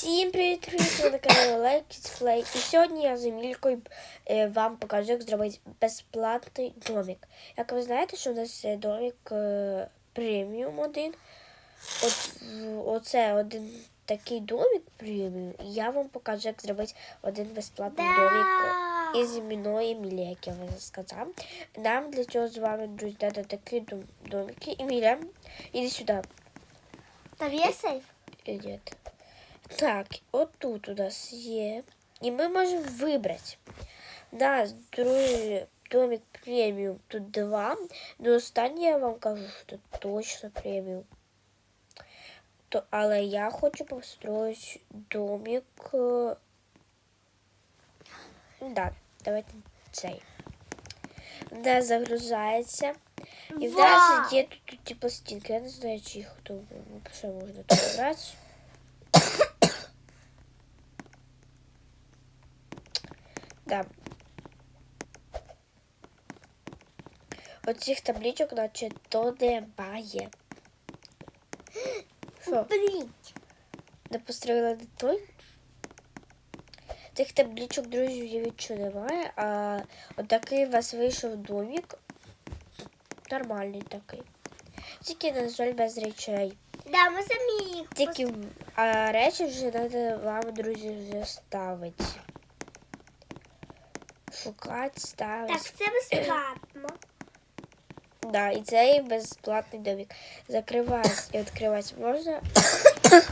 Всім привіт, привіт, ви на каналі Play. І сьогодні я з Емількою е, вам покажу, як зробити безплатний домик. Як ви знаєте, що у нас домик е, преміум один. От оце один такий домик преміум. І я вам покажу, як зробити один безплатний домик із іменної Емілія, як я вже сказав. Нам для цього з вами, друзі, треба такі дом- домики. Еміля, іди сюди. Там є сейф? Э, Нет. Так, от тут у нас є. І ми можемо вибрати. Нас другий домик преміум. Тут два. Но останнє я вам кажу, що точно преміум. То, але я хочу построить домик. е, Да, давайте цей. Нас загружається. І в нас є тут, тут типу стінки. Я не знаю, чи їх тут ще можна тут брати. Да. Оцих табличок, наче то немає. Що? Не построїла не той? Тих табличок, друзі, уявіть, що немає, а отакий у вас вийшов домик. Нормальний такий. Тільки, на жаль, без речей. Да, ми самі їх. Тільки а речі вже треба вам, друзі, вже ставити. Шукати, ставити. Так, це безплатно. Да, і цей безплатний домик. Закривати і відкривати можна.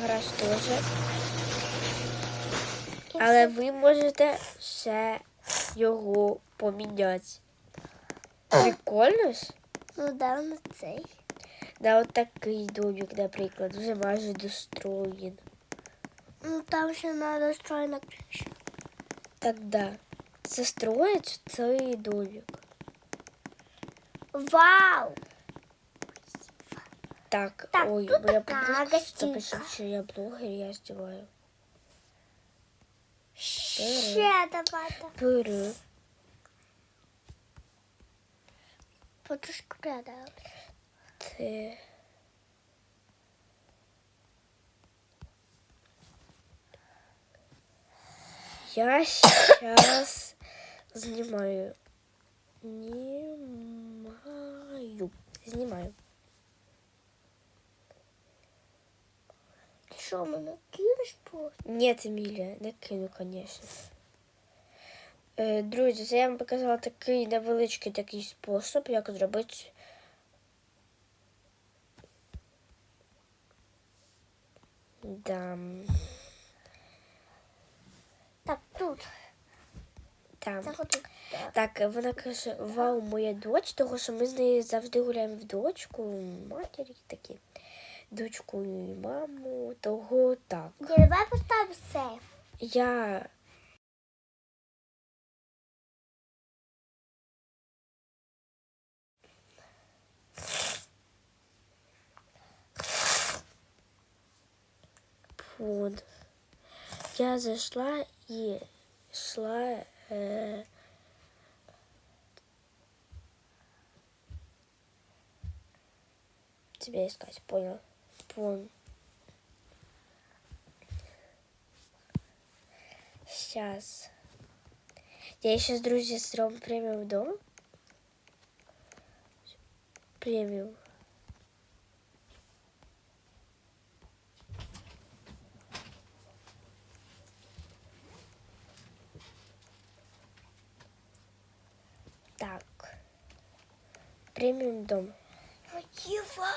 Гараж теж. Але ви можете ще його поміняти. Прикольно ж? Ну да, на цей. Да, от такий домик, наприклад, вже майже достроєн. Ну там ще стройна ключ. Так строїть цей домик. Вау! Так, Так, ой, тут гостинка. запишет, що я блогер, я здіваю. Ще давайте. Беру. Потрошку рядом. Ти. Я сейчас знімаю. Знімаю. Знімаю. Ти що, мене кинеш просто? Нет, Емілія, не кину, конечно. Е, Друзі, це я вам показала такий невеличкий такий спосіб, як зробити. Да. Так, тут. Там. Так, вона каже, вау, моя доч, тому що ми з нею завжди гуляємо в дочку, матері такі. Дочку і маму, того так. Давай поставимо сейф. Я. Вон. Я зайшла і йшла. Е... Тебе искать, понял? Понял. Сейчас. Я сейчас, друзья, сделаем премиум дом. Премиум. Так. Премиум дом. Єва,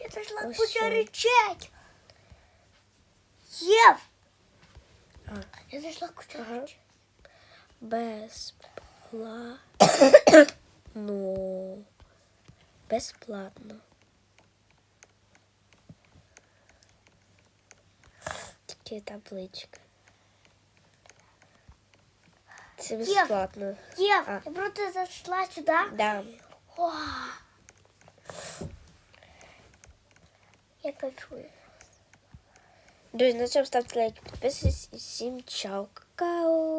я зайшла Ось почала що. речать. Єв! А. Я зайшла почала Ага. речать. Бесплатно. Ну. Безплатно. Тільки табличка. Це безплатно. Єв, А. я просто зайшла сюди. Да. О! Я кайфую. Друзі, на цьому ставте лайк, підписуйтесь і всім чао, какао.